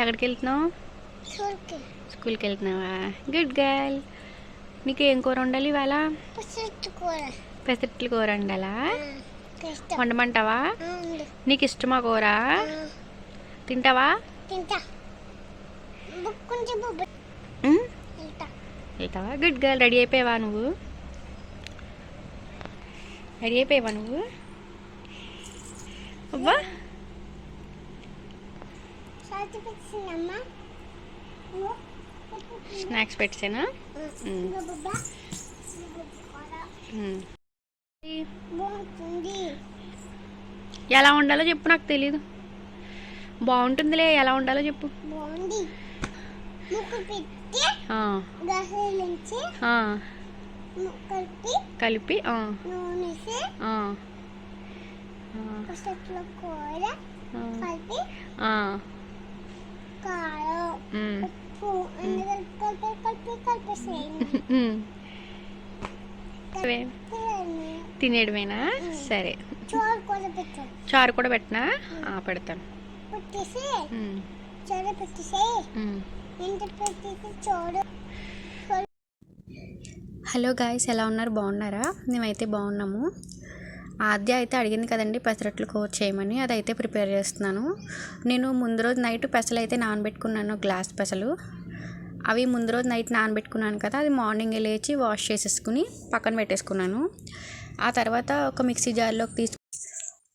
ఎక్కడికి వెళ్తున్నావు స్కూల్కి. వెళ్తున్నావా గుడ్ గర్ల్. నీకు ఏం కూర వండాలి ఇవాళ? పెసరట్లు కూర. వండాలా? ఇష్టం వండమంటావా? నీకు ఇష్టమా కూర? తింటావా? వెళ్తావా? గుడ్ గర్ల్ రెడీ అయిపోయావా నువ్వు? రెడీ అయిపోయావా నువ్వు? నువ్వు స్నాక్స్ పెట్టానా ఎలా వండాలో చెప్పు నాకు తెలీదు. బాగుంటుందిలే ఎలా వండాలో చెప్పు. కలిపి కలిపి ఆ, నూనెసి ఆ, ఆ, పచ్చట్లో కూర కలిపి ఉప్పు అన్ని కలిపేసేయండి తినేయడమేనా సరే చోరు పెట్టాను చారు కూడా పెట్టనా పెడతాను పెట్టేసి ఉమ్, చోరు పెట్టేసి ఉమ్. ఇంత పెట్టేసి చోరు హలో గాయస్ ఎలా ఉన్నారు బాగున్నారా మేమైతే బాగున్నాము ఆద్య అయితే అడిగింది కదండి పెసరట్లు కోర్ చేయమని. అదైతే ప్రిపేర్ చేస్తున్నాను. నేను ముందు రోజు నైట్ పెసలు అయితే నానబెట్టుకున్నాను గ్లాస్ పెసలు. అవి ముందు రోజు నైట్ నానబెట్టుకున్నాను కదా అది మార్నింగ్ లేచి వాష్ చేసేసుకుని పక్కన పెట్టేసుకున్నాను. ఆ తర్వాత ఒక మిక్సీ జార్లోకి తీసు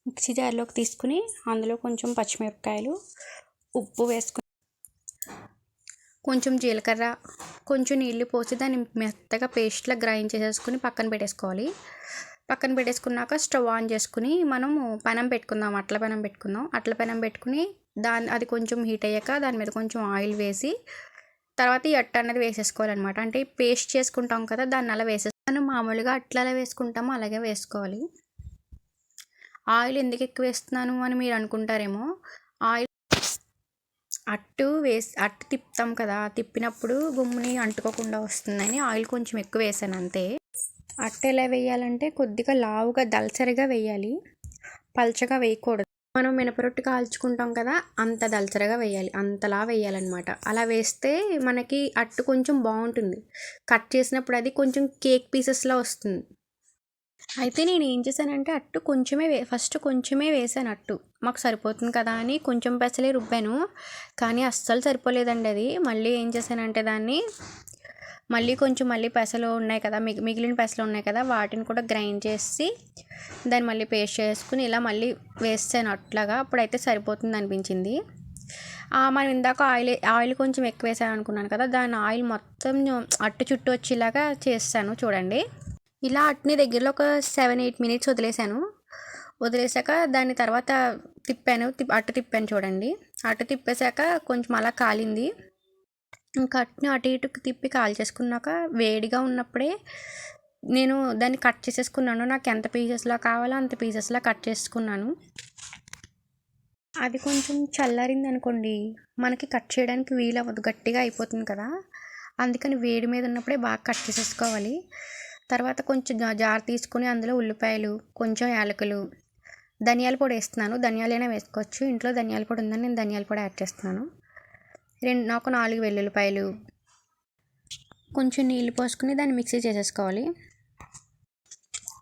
మిక్సీ జార్లోకి తీసుకుని అందులో కొంచెం పచ్చిమిరపకాయలు ఉప్పు వేసుకుని కొంచెం జీలకర్ర కొంచెం నీళ్ళు పోసి దాన్ని మెత్తగా పేస్ట్లా గ్రైండ్ చేసేసుకుని పక్కన పెట్టేసుకోవాలి. పక్కన పెట్టేసుకున్నాక స్టవ్ ఆన్ చేసుకుని మనము పెనం పెట్టుకుందాం అట్ల పెనం పెట్టుకుందాం. అట్ల పెనం పెట్టుకుని దాని అది కొంచెం హీట్ అయ్యాక దాని మీద కొంచెం ఆయిల్ వేసి తర్వాత ఈ అట్ట అనేది వేసేసుకోవాలన్నమాట. అంటే పేస్ట్ చేసుకుంటాం కదా దాన్ని అలా వేసేస్తాను మామూలుగా అట్లా అలా వేసుకుంటామో అలాగే వేసుకోవాలి. ఆయిల్ ఎందుకు ఎక్కువ వేస్తున్నాను అని మీరు అనుకుంటారేమో ఆయిల్ అట్టు వేసి అట్టు తిప్పుతాం కదా తిప్పినప్పుడు గుమ్ముని అంటుకోకుండా వస్తుందని ఆయిల్ కొంచెం ఎక్కువ వేసాను అంతే. అట్ట ఎలా వేయాలంటే కొద్దిగా లావుగా దలసరిగా వేయాలి. పల్చగా వేయకూడదు. మనం మినపరొట్టు కాల్చుకుంటాం కదా అంత దలసరిగా వేయాలి. అంతలా వేయాలన్నమాట. అలా వేస్తే మనకి అట్టు కొంచెం బాగుంటుంది. కట్ చేసినప్పుడు అది కొంచెం కేక్ పీసెస్లా వస్తుంది. అయితే నేను ఏం చేశానంటే అట్టు కొంచెమే వే ఫస్ట్ కొంచెమే వేసాను అట్టు. మాకు సరిపోతుంది కదా అని కొంచెం పెసలే రుబ్బాను. కానీ అస్సలు సరిపోలేదండి అది. మళ్ళీ ఏం చేశానంటే దాన్ని మళ్ళీ కొంచెం మళ్ళీ పెసలు ఉన్నాయి కదా మిగి మిగిలిన పెసలు ఉన్నాయి కదా వాటిని కూడా గ్రైండ్ చేసి దాన్ని మళ్ళీ పేస్ట్ చేసుకుని ఇలా మళ్ళీ వేసాను అట్లాగా. అప్పుడైతే సరిపోతుంది అనిపించింది. మనం ఇందాక ఆయిల్ ఆయిల్ కొంచెం ఎక్కువ వేసాను అనుకున్నాను కదా దాని ఆయిల్ మొత్తం అట్టు చుట్టూ వచ్చేలాగా చేస్తాను చూడండి. ఇలా అట్ని దగ్గరలో ఒక సెవెన్ ఎయిట్ మినిట్స్ వదిలేసాను. వదిలేసాక దాని తర్వాత తిప్పాను అట్టు తిప్పాను చూడండి. అట్టు తిప్పేశాక కొంచెం అలా కాలింది. కట్ని అటు ఇటు తిప్పి కాల్ చేసుకున్నాక వేడిగా ఉన్నప్పుడే నేను దాన్ని కట్ చేసేసుకున్నాను. నాకు ఎంత పీసెస్లో కావాలో అంత పీసెస్లో కట్ చేసుకున్నాను. అది కొంచెం చల్లారింది అనుకోండి మనకి కట్ చేయడానికి వీలవ్వదు. గట్టిగా అయిపోతుంది కదా. అందుకని వేడి మీద ఉన్నప్పుడే బాగా కట్ చేసేసుకోవాలి. తర్వాత కొంచెం జా- జార్ తీసుకుని అందులో ఉల్లిపాయలు కొంచెం యాలకులు ధనియాల పొడి వేస్తున్నాను. ధనియాలైనా వేసుకోవచ్చు. ఇంట్లో ధనియాల పొడి ఉందని నేను ధనియాల పొడి యాడ్ చేస్తున్నాను. రెండు నాకు నాలుగు వెల్లుల్లిపాయలు. కొంచెం నీళ్ళు పోసుకుని దాన్ని మిక్సీ చేసేసుకోవాలి.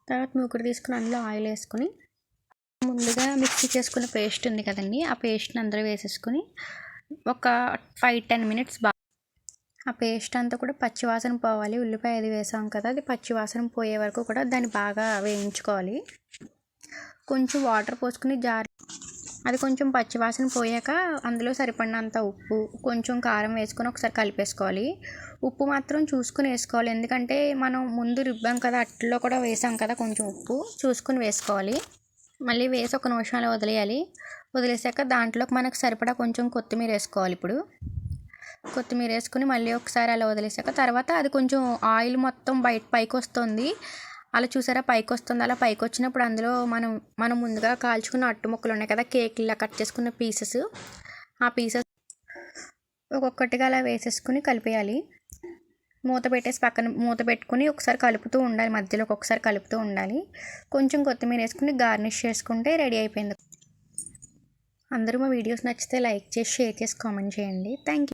తర్వాత మూకుడు తీసుకుని అందులో ఆయిల్ వేసుకుని ముందుగా మిక్సీ చేసుకున్న పేస్ట్ ఉంది కదండి ఆ పేస్ట్ని అందరూ వేసేసుకుని ఒక ఫైవ్ టెన్ మినిట్స్ బాగా ఆ పేస్ట్ అంతా కూడా పచ్చివాసన పోవాలి. ఉల్లిపాయ అది వేసాం కదా అది పచ్చివాసన పోయే వరకు కూడా దాన్ని బాగా వేయించుకోవాలి. కొంచెం వాటర్ పోసుకుని జార్ అది కొంచెం పచ్చివాసన పోయాక అందులో సరిపడినంత ఉప్పు కొంచెం కారం వేసుకొని ఒకసారి కలిపేసుకోవాలి. ఉప్పు మాత్రం చూసుకుని వేసుకోవాలి. ఎందుకంటే మనం ముందు రుబ్బాం కదా అట్లో కూడా వేసాం కదా కొంచెం ఉప్పు చూసుకుని వేసుకోవాలి. మళ్ళీ వేసి ఒక నిమిషం అలా వదిలేయాలి. వదిలేసాక దాంట్లోకి మనకు సరిపడా కొంచెం కొత్తిమీర వేసుకోవాలి ఇప్పుడు. కొత్తిమీర వేసుకుని మళ్ళీ ఒకసారి అలా వదిలేసాక తర్వాత అది కొంచెం ఆయిల్ మొత్తం బయట పైకి వస్తుంది. అలా చూసారా? పైకి వస్తుంది అలా పైకి వచ్చినప్పుడు అందులో మనం మనం ముందుగా కాల్చుకున్న అట్టు ముక్కలు ఉన్నాయి కదా కేక్లా కట్ చేసుకున్న పీసెస్. ఆ పీసెస్ ఒక్కొక్కటిగా అలా వేసేసుకుని కలిపేయాలి. మూత పెట్టేసి పక్కన మూత పెట్టుకుని ఒకసారి కలుపుతూ ఉండాలి. మధ్యలో ఒక్కొక్కసారి కలుపుతూ ఉండాలి. కొంచెం కొత్తిమీర వేసుకుని గార్నిష్ చేసుకుంటే రెడీ అయిపోయింది. అందరూ మా వీడియోస్ నచ్చితే లైక్ చేసి షేర్ చేసి కామెంట్ చేయండి. Thank you